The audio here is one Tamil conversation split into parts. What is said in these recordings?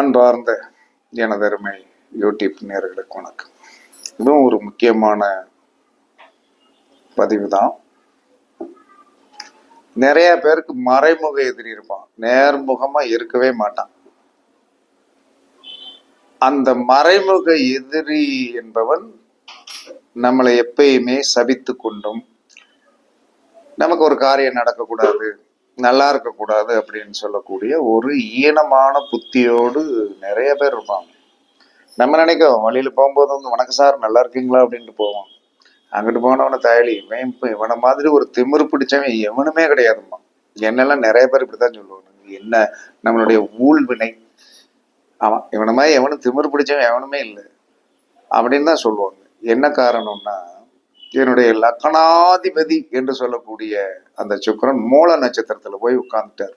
அன்பார்ந்த எனதருமை யூடியூப் நேர்களுக்கு வணக்கம். இதுவும் ஒரு முக்கியமான பதிவு தான் நிறைய பேருக்கு மறைமுக எதிரி இருப்பான். நேர்முகமா இருக்கவே மாட்டான். அந்த மறைமுக எதிரி என்பவன் நம்மளை எப்பயுமே சபித்து கொண்டும் நமக்கு ஒரு காரியம் நடக்கக்கூடாது நல்லா இருக்கக்கூடாது அப்படின்னு சொல்லக்கூடிய ஒரு ஈனமான புத்தியோடு நிறைய பேர் இருப்பாங்க. நம்ம நினைக்கிறோம் வழியில் போகும்போது வந்து வணக்கம் சார் நல்லா இருக்கீங்களா? அப்படின்ட்டு போவோம் அங்கிட்டு போனவன தயலி இவன் இப்போ இவனை மாதிரி ஒரு திமிரு பிடிச்சவன் எவனுமே கிடையாதும்மா. என்னெல்லாம் நிறைய பேர் இப்படித்தான் சொல்லுவாங்க. என்ன நம்மளுடைய ஊழ்வினை. ஆமாம் இவனை மாதிரி எவனும் திமிரு பிடிச்சவன் எவனுமே இல்லை. அப்படின்னு தான் சொல்லுவாங்க. என்ன காரணம்னா என்னுடைய லக்கணாதிபதி என்று சொல்லக்கூடிய அந்த சுக்கிரன் மூல நட்சத்திரத்துல போய் உட்கார்ந்துட்டார்.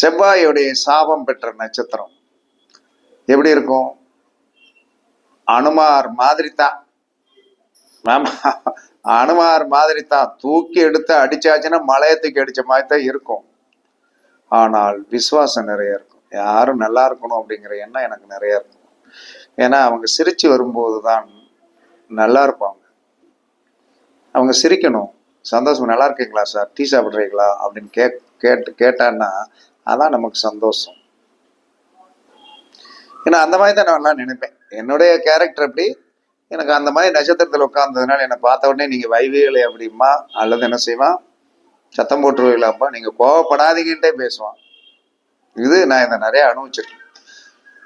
செவ்வாயுடைய சாபம் பெற்ற நட்சத்திரம். எப்படி இருக்கும்? அனுமார் மாதிரி தான் ஆமா அனுமார் மாதிரி தான் தூக்கி எடுத்து அடிச்சாச்சுன்னா மலையை தூக்கி அடிச்ச மாதிரி தான் இருக்கும். ஆனால் விசுவாசம் நிறைய இருக்கும். யாரும் நல்லா இருக்கணும் அப்படிங்கிற எண்ணம் எனக்கு நிறைய இருக்கும். ஏன்னா அவங்க சிரிச்சு வரும்போது தான் நல்லா இருப்பாங்க. அவங்க சிரிக்கணும். சந்தோஷம் நல்லா இருக்கீங்களா சார்? டீ சாப்பிட்றீங்களா? அப்படின்னு கே கேட்டு கேட்டான்னா அதான் நமக்கு சந்தோஷம். ஏன்னா அந்த மாதிரி தான் நான் எல்லாம் நினைப்பேன். என்னுடைய கேரக்டர் அப்படி. எனக்கு அந்த மாதிரி நட்சத்திரத்தில் உட்காந்ததுனால என்னை பார்த்த உடனே நீங்கள் வைவியலை அப்படிமா அல்லது என்ன செய்வான்? சத்தம் போட்டுருவீங்களாப்பா நீங்கள் கோவப்படாதீங்கன்ட்டே பேசுவான். இது நான் இதை நிறைய அனுபவிச்சிருக்கேன்.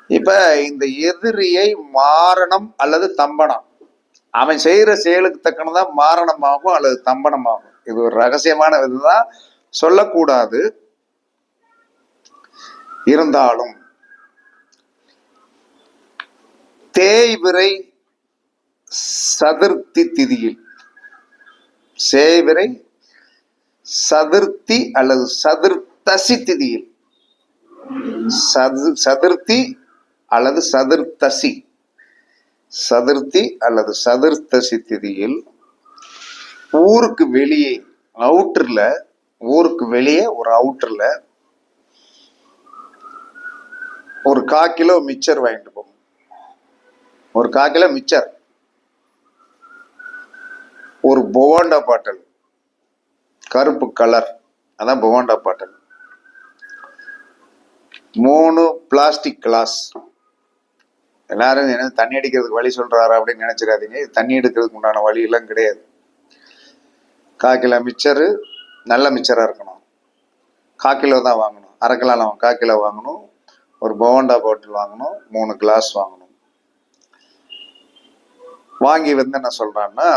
இப்போ இந்த எதிரியை மாரணம் அல்லது தம்பனம். அவன் செய்யற செயலுக்கு தக்கனதான் மாரணமாகும் அல்லது தம்பனமாகும். இது ஒரு ரகசியமான இதுதான் சொல்லக்கூடாது. இருந்தாலும் தேய்விரை சதுர்த்தி திதியில் சேவிரை சதுர்த்தி அல்லது சதுர்த்தசி திதியில் சது சதுர்த்தி அல்லது சதுர்த்தசி சதுர்த்தி அல்லது சதுர்த்தசி திதியில் ஊருக்கு வெளியே அவுட்டர்ல ஊருக்கு வெளியே ஒரு அவுட்டர்ல ஒரு கா கிலோ மிச்சர் வாங்கிட்டு போகும் ஒரு கா கிலோ மிச்சர். ஒரு பொவாண்டா பாட்டல். கருப்பு கலர். அதான் பொவாண்டா பாட்டல். மூணு பிளாஸ்டிக் கிளாஸ் எல்லாரும் என்ன தண்ணி அடிக்கிறதுக்கு வழி சொல்றாரு அப்படின்னு நினைச்சிடாதீங்க. இது தண்ணி எடுக்கிறதுக்கு உண்டான வழி எல்லாம் கிடையாது. கா கிலோ மிச்சரு நல்ல மிச்சரா இருக்கணும். காக்கிலோ கிலோ தான் வாங்கணும். அரை கிலோ நம்ம கா கிலோ வாங்கணும். ஒரு பவண்டா பாட்டில் வாங்கணும். மூணு கிளாஸ் வாங்கணும். வாங்கி வந்து என்ன சொல்றான்னா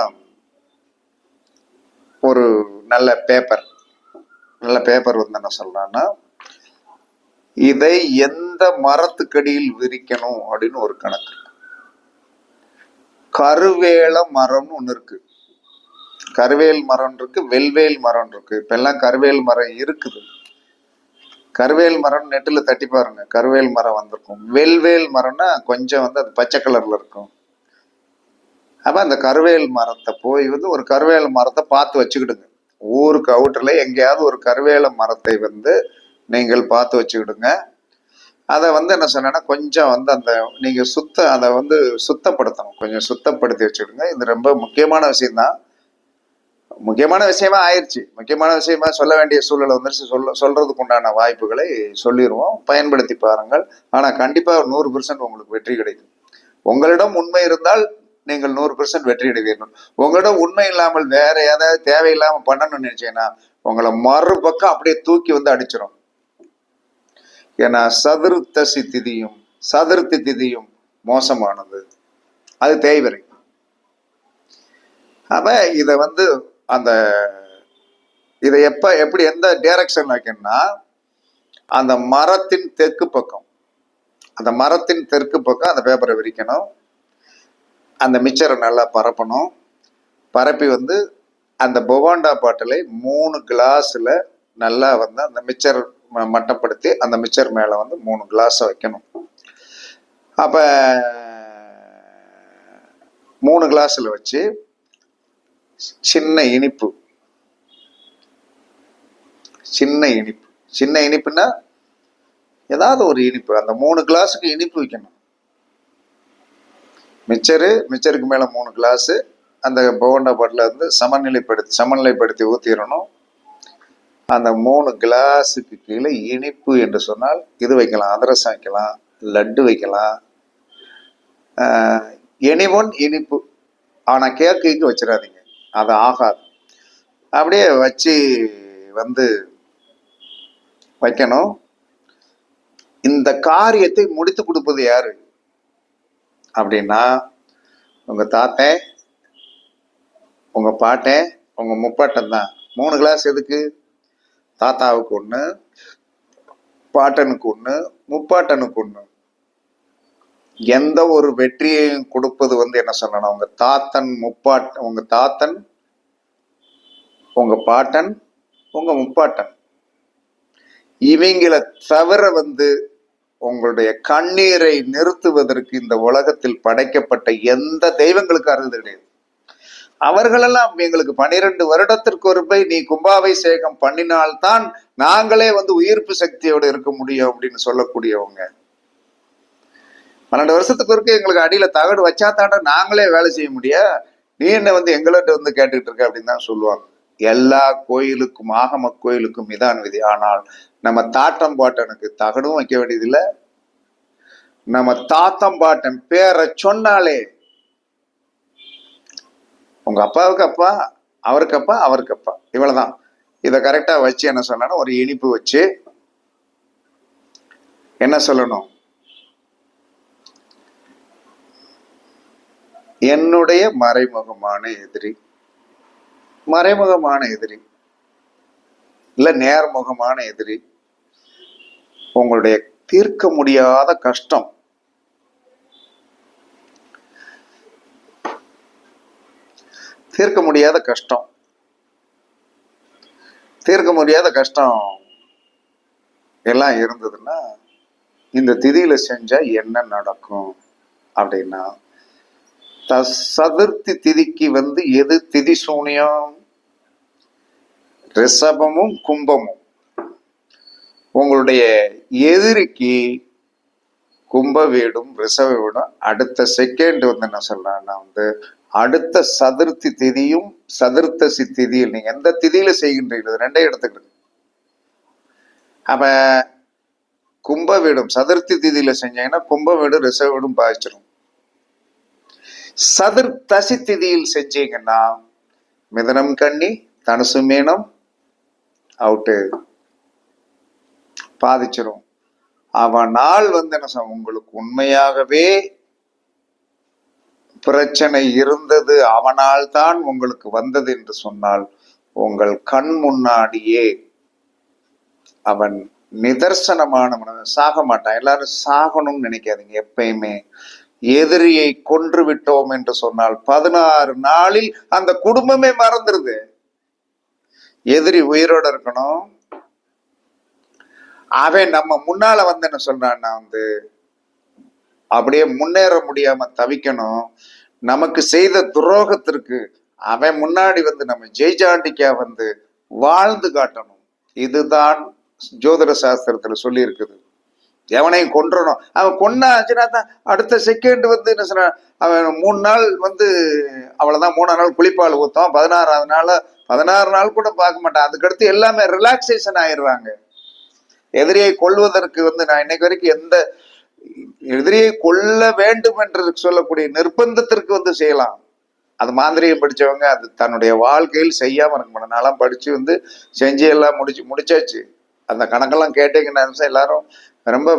ஒரு நல்ல பேப்பர் நல்ல பேப்பர் வந்து என்ன சொல்றான்னா இதை எந்த மரத்துக்கடியில் விரிக்கணும் அப்படின்னு ஒரு கணக்கு. கருவேல மரம்னு ஒன்று இருக்கு. கருவேல் மரம் இருக்கு வெல்வேல் மரம் இருக்கு. இப்ப எல்லாம் கருவேல் மரம் இருக்குது. கருவேல் மரம் நெட்டில் தட்டி பாருங்க. கருவேல் மரம் வந்திருக்கும். வெல்வேல் மரம்னா கொஞ்சம் வந்து அது பச்சை கலர்ல இருக்கும். அப்ப அந்த கருவேல் மரத்தை போய் வந்து ஒரு கருவேல மரத்தை பார்த்து வச்சுக்கிடுங்க. ஊருக்கு அவுட்டர்ல எங்கேயாவது ஒரு கருவேல மரத்தை வந்து நீங்கள் பார்த்து வச்சுக்கிடுங்க. அதை வந்து என்ன சொன்னேன்னா கொஞ்சம் வந்து அந்த நீங்கள் சுத்த அதை வந்து சுத்தப்படுத்தணும். கொஞ்சம் சுத்தப்படுத்தி வச்சுக்கிடுங்க. இது ரொம்ப முக்கியமான விஷயம்தான். முக்கியமான விஷயமா ஆயிடுச்சு முக்கியமான விஷயமா சொல்ல வேண்டிய சூழலை வந்துருச்சு. சொல்ல சொல்றதுக்கு உண்டான வாய்ப்புகளை சொல்லிடுவோம் பயன்படுத்தி பாருங்கள். ஆனால் கண்டிப்பாக நூறு பெர்சன்ட் உங்களுக்கு வெற்றி கிடைக்கும். உங்களிடம் உண்மை இருந்தால் நீங்கள் நூறு பெர்சன்ட் வெற்றி அடைவீர்கள். உங்களிடம் உண்மை இல்லாமல் வேற ஏதாவது தேவையில்லாமல் பண்ணணும்னு நினைச்சீங்கன்னா உங்களை மறுபக்கம் அப்படியே தூக்கி வந்து அடிச்சிடும் ஏன்னா சதுர்த்தசி திதியும் சதுர்த்தி திதியும் மோசமானது. அது தேய்வரை அப்ப இத வந்து அந்த இதை எப்ப எப்படி எந்த டைரக்ஷன் வைக்கணும்னா அந்த மரத்தின் தெற்கு பக்கம். அந்த மரத்தின் தெற்கு பக்கம் அந்த பேப்பரை விரிக்கணும். அந்த மிச்சரை நல்லா பரப்பணும். பரப்பி வந்து அந்த பொகோண்டா பாட்டிலை மூணு கிளாஸில் நல்லா வந்து அந்த மிச்சர் மட்டப்படுத்தி அந்த மிச்சர் மேலே வந்து மூணு கிளாஸை வைக்கணும். அப்போ மூணு கிளாஸில் வச்சு சின்ன இனிப்பு. சின்ன இனிப்பு. சின்ன இனிப்புன்னா ஏதாவது ஒரு இனிப்பு. அந்த மூணு கிளாஸுக்கு இனிப்பு வைக்கணும். மிச்சரு மிச்சருக்கு மேலே மூணு கிளாஸு அந்த போண்டா பாட்டில் வந்து சமநிலைப்படுத்தி சமநிலைப்படுத்தி ஊற்றிடணும் அந்த மூணு கிளாஸுக்கு கீழே இனிப்பு என்று சொன்னால் இது வைக்கலாம் அதிரசம் வைக்கலாம் லட்டு வைக்கலாம். எனி ஒன் இனிப்பு. ஆனால் கேக்கு வச்சிடாதீங்க அது ஆகாது. அப்படியே வச்சு வந்து வைக்கணும். இந்த காரியத்தை முடித்து கொடுப்பது யாரு? அப்படின்னா உங்க தாத்தன் உங்க பாட்டன் உங்க முப்பாட்டன் தான். மூணு கிளாஸ் எதுக்கு? தாத்தாவுக்கு ஒன்று பாட்டனுக்கு ஒன்று முப்பாட்டனுக்கு ஒன்று எந்த ஒரு வெற்றியையும் கொடுப்பது வந்து என்ன சொல்லணும்? உங்க தாத்தன் முப்பாட் உங்க தாத்தன் உங்க பாட்டன் உங்க முப்பாட்டன். இவங்கள தவிர வந்து உங்களுடைய கண்ணீரை நிறுத்துவதற்கு இந்த உலகத்தில் படைக்கப்பட்ட எந்த தெய்வங்களுக்கு அருது கிடையாது. அவர்களெல்லாம் எங்களுக்கு பனிரெண்டு வருடத்திற்கு ஒரு போய் நீ கும்பாபிஷேகம் பண்ணினால்தான் நாங்களே வந்து உயிர்ப்பு சக்தியோடு இருக்க முடியும் அப்படின்னு சொல்லக்கூடியவங்க. பன்னெண்டு வருஷத்துக்கு ஒருக்க எங்களுக்கு அடியில தகடு வச்சா தாண்ட நாங்களே வேலை செய்ய முடியா? நீ என்ன வந்து எங்கள்கிட்ட வந்து கேட்டுக்கிட்டு இருக்க அப்படின்னு தான் சொல்லுவாங்க. எல்லா கோயிலுக்கும் ஆகம கோயிலுக்கும் இதான் விதி. ஆனால் நம்ம தாட்டம் பாட்டனுக்கு தகடும் வைக்க வேண்டியதில்லை. நம்ம தாத்தம் பாட்டன் பேரை சொன்னாலே உங்க அப்பாவுக்கு அப்பா அவருக்கு அப்பா அவருக்கு அப்பா இவ்வளவுதான். இதை கரெக்டாக வச்சு என்ன சொல்லணும் ஒரு இனிப்பு வச்சு என்ன சொல்லணும்? என்னுடைய மறைமுகமான எதிரி. மறைமுகமான எதிரி. இல்லை நேர்முகமான எதிரி. உங்களுடைய தீர்க்க முடியாத கஷ்டம். தீர்க்க முடியாத கஷ்டம். தீர்க்க முடியாத கஷ்டம் எல்லாம் இருந்ததுன்னா இந்த திதியில செஞ்சா என்ன நடக்கும் அப்படின்னா த சதுர்த்தி திதிக்கு வந்து எது திதி சூனியம்? ரிஷபமும் கும்பமும். உங்களுடைய எதிரிக்கு கும்ப வீடும் ரிஷப வீடும் அடுத்த செகண்ட் வந்து என்ன சொல்றேன்னா வந்து அடுத்த சதுர்த்தி திதியும் சதுர்த்தசி திதியில். நீங்க எந்த திதியில செய்கின்றீர்கள் ரெண்டே எடுத்துக்கிடுங்க அப்ப கும்ப வீடும் சதுர்த்தி திதியில செஞ்சீங்கன்னா கும்ப வீடும் ரிசர்வ் வீடும் பாதிச்சிடும் சதுர்த்தசி திதியில் செஞ்சீங்கன்னா மிதனம் கண்ணி தனுசு மீனம் அவுட்டு பாதிச்சிரும். நாள் வந்து என்ன உங்களுக்கு உண்மையாகவே பிரச்சனை இருந்தது அவனால் தான் உங்களுக்கு வந்தது என்று சொன்னால் உங்கள் கண் முன்னாடியே அவன் நிதர்சனமானவன் சாக மாட்டான். எல்லாரும் சாகணும்னு நினைக்காதீங்க எப்பயுமே. எதிரியை கொன்று விட்டோம் என்று சொன்னால் பதினாறு நாளில் அந்த குடும்பமே மறந்துருது. எதிரி உயிரோட இருக்கணும். அவன் நம்ம முன்னால வந்து என்ன சொல்றான்னா வந்து அப்படியே முன்னேற முடியாம தவிக்கணும். நமக்கு செய்த துரோகத்திற்கு அவன் முன்னாடி வந்து நம்ம ஜெய்ஜாண்டிக்கா வந்து வாழ்ந்து காட்டணும். இதுதான் ஜோதிட சாஸ்திரத்துல சொல்லி இருக்குது எவனையும் கொன்றணும் அவன் கொன்னாச்சுன்னா தான் அடுத்த செகண்ட் வந்து என்ன சொன்னா அவன் மூணு நாள் வந்து அவ்வளவுதான். மூணாவது நாள் குளிப்பால் ஊத்தம் பதினாறாவது நாள் பதினாறு நாள் கூட பார்க்க மாட்டான். அதுக்கடுத்து எல்லாமே ரிலாக்ஸேஷன் ஆயிடுறாங்க எதிரியை கொள்வதற்கு வந்து நான் இன்னைக்கு வரைக்கும் எந்த எதிரியை கொல்ல வேண்டும் என்று சொல்லக்கூடிய நிர்பந்தத்திற்கு வந்து செய்யலாம். அது மாந்திரியம் படிச்சவங்க அது தன்னுடைய வாழ்க்கையில் செய்யாம இருக்க மாட்டேன் நான்லாம் படிச்சு வந்து செஞ்சு எல்லாம் முடிச்சு முடிச்சாச்சு. அந்த கணக்கெல்லாம் கேட்டீங்கன்னா எல்லாரும் ரொம்ப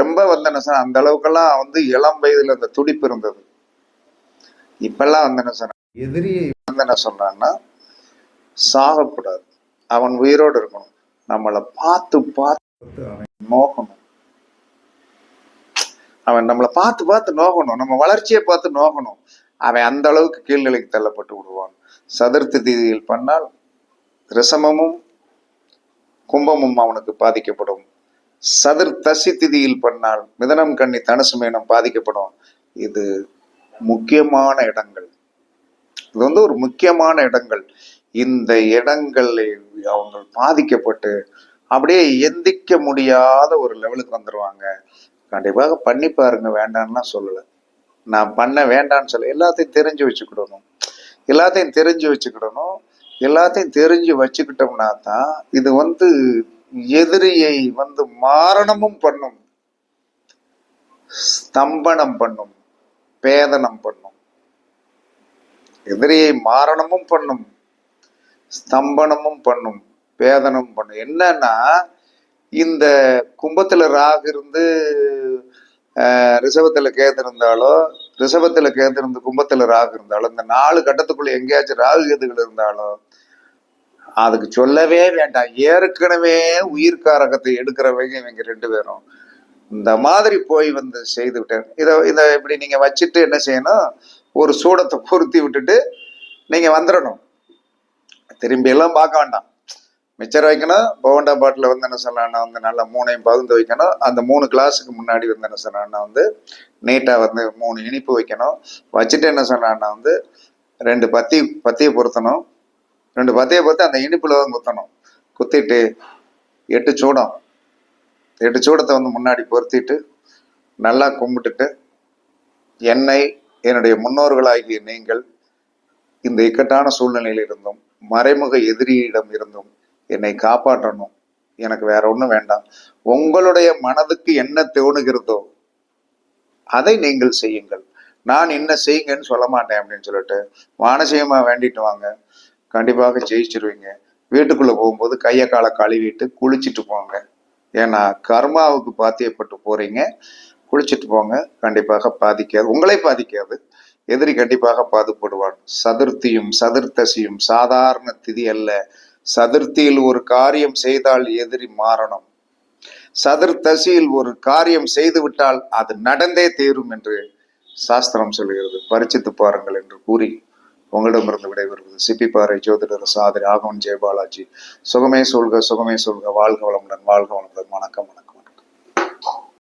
ரொம்ப வந்து சார் அந்த அளவுக்கெல்லாம் வந்து இளம் வயதுல அந்த துடிப்பு இருந்தது. இப்பெல்லாம் வந்து சார் எதிரியை வந்து என்ன சொல்றான்னா சாகக்கூடாது. அவன் உயிரோடு இருக்கணும். நம்மளை பார்த்து பார்த்து அவன் நோக்கணும் அவன் நம்மளை பார்த்து பார்த்து நோகணும். நம்ம வளர்ச்சியை பார்த்து நோகணும். அவன் அந்த அளவுக்கு கீழ்நிலைக்கு தள்ளப்பட்டு விடுவான். சதுர்த்தி தீதியில் பண்ணால் ரிசமமும் கும்பமும் அவனுக்கு பாதிக்கப்படும். சதுர் தசி திதியில் பண்ணால் மிதனம் கண்ணி தனுசு மேனம் பாதிக்கப்படும். இது முக்கியமான இடங்கள். இது வந்து ஒரு முக்கியமான இடங்கள். இந்த இடங்களை அவங்க பாதிக்கப்பட்டு அப்படியே எந்திக்க முடியாத ஒரு லெவலுக்கு வந்துடுவாங்க கண்டிப்பாக பண்ணி பாருங்க வேண்டாம்லாம் சொல்லலை. நான் பண்ண வேண்டாம்னு சொல்ல எல்லாத்தையும் தெரிஞ்சு வச்சுக்கிடணும். எல்லாத்தையும் தெரிஞ்சு வச்சுக்கிடணும். எல்லாத்தையும் தெரிஞ்சு வச்சுக்கிட்டோம்னா தான் இது வந்து எதிரியை வந்து மாரணமும் பண்ணும். ஸ்தம்பனம் பண்ணும். பேதனம் பண்ணும். எதிரியை மாரணமும் பண்ணும். ஸ்தம்பனமும் பண்ணும். பேதனம் பண்ணும். என்னன்னா இந்த கும்பத்துல ராகு இருந்து ரிசவத்தில் கேது இருந்தாலோ ரிஷபத்துல கேது இருந்து ராகு இருந்தாலோ இந்த நாலு கட்டத்துக்குள்ள எங்கேயாச்சும் ராகு கேதுகள் இருந்தாலோ அதுக்கு சொல்லவே வேண்டாம். ஏற்கனவே உயிர்காரகத்தை எடுக்கிறவங்க இவங்க ரெண்டு பேரும். இந்த மாதிரி போய் வந்து செய்து விட்டேன். இதை இதை இப்படி நீங்கள் வச்சுட்டு என்ன செய்யணும்? ஒரு சூடத்தை பொருத்தி விட்டுட்டு நீங்கள் வந்துடணும் திரும்பியெல்லாம் பார்க்க வேண்டாம். மிச்சர் வைக்கணும். போண்டா பாட்டில் வந்து என்ன சொல்லலாம்னா வந்து நல்லா மூணையும் பகுந்து வைக்கணும். அந்த மூணு கிளாஸுக்கு முன்னாடி வந்து என்ன சொல்லலாம்னா வந்து நீட்டாக வந்து மூணு இனிப்பு வைக்கணும். வச்சுட்டு என்ன சொல்லலாம்னா வந்து ரெண்டு பத்தி பத்தியை பொருத்தணும். ரெண்டு பத்தியை பொறுத்து அந்த இனிப்பில் தான் குத்தணும். குத்திட்டு எட்டு சூடம். எட்டு சூடத்தை வந்து முன்னாடி பொருத்திட்டு நல்லா கும்பிட்டுட்டு என்னை என்னுடைய முன்னோர்களாகிய நீங்கள் இந்த இக்கட்டான சூழ்நிலையில் இருந்தும் மறைமுக எதிரியிடம் இருந்தும் என்னை காப்பாற்றணும். எனக்கு வேற ஒன்றும் வேண்டாம். உங்களுடைய மனதுக்கு என்ன தோணுகிறதோ அதை நீங்கள் செய்யுங்கள். நான் என்ன செய்யுங்கன்னு சொல்ல மாட்டேன் அப்படின்னு சொல்லிட்டு மானசீகமா வேண்டிட்டு வாங்க. கண்டிப்பாக ஜெயிச்சிருவீங்க. வீட்டுக்குள்ள போகும்போது கையை காலை கழுவிட்டு குளிச்சுட்டு போங்க. ஏன்னா கர்மாவுக்கு பாத்தியப்பட்டு போறீங்க. குளிச்சுட்டு போங்க. கண்டிப்பாக பாதிக்காது. உங்களை பாதிக்காது. எதிரி கண்டிப்பாக பாதுபடுவான். சதுர்த்தியும் சதுர்த்தசியும் சாதாரண திதி அல்ல. சதுர்த்தியில் ஒரு காரியம் செய்தால் எதிரி மாறணும். சதுர்த்தசியில் ஒரு காரியம் செய்துவிட்டால் அது நடந்தே தீரும் என்று சாஸ்திரம் சொல்கிறது. பரிச்சித்து பாருங்கள் என்று கூறி உங்களிடமிருந்து விடைபெறுவது. சிப்பிப்பாறை ஜோதிடர் சாதரி ஆகவன் ஜெயபாலாஜி. சுகமே சொல்க சுகமே சொல்க. வாழ்க வளமுடன் வாழ்க வளமுடன். வணக்கம் வணக்கம்.